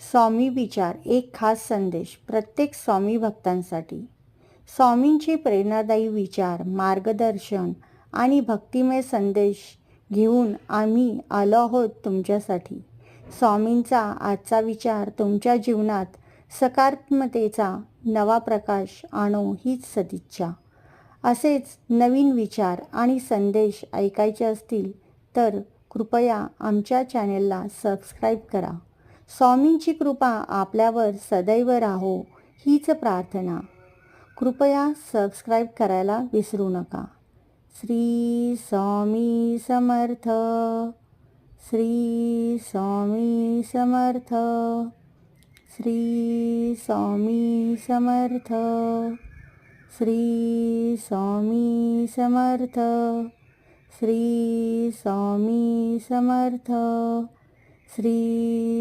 स्वामी विचार एक खास संदेश प्रत्येक स्वामी भक्तांसाठी. स्वामींचे प्रेरणादायी विचार मार्गदर्शन आणि भक्तिमय संदेश घेऊन आम्ही आलो आहोत तुमच्यासाठी. स्वामींचा आजचा विचार तुमच्या जीवनात सकारात्मतेचा नवा प्रकाश आणो हीच सदिच्छा. असेच नवीन विचार आणि संदेश ऐकायचे असतील तर कृपया आमच्या चॅनेलला सबस्क्राईब करा. स्वामींची कृपा आपल्यावर सदैव राहो हीच प्रार्थना. कृपया सबस्क्राईब करायला विसरू नका. श्री स्वामी समर्थ. श्री स्वामी समर्थ. श्री स्वामी समर्थ. श्री स्वामी समर्थ. श्री स्वामी समर्थ. श्री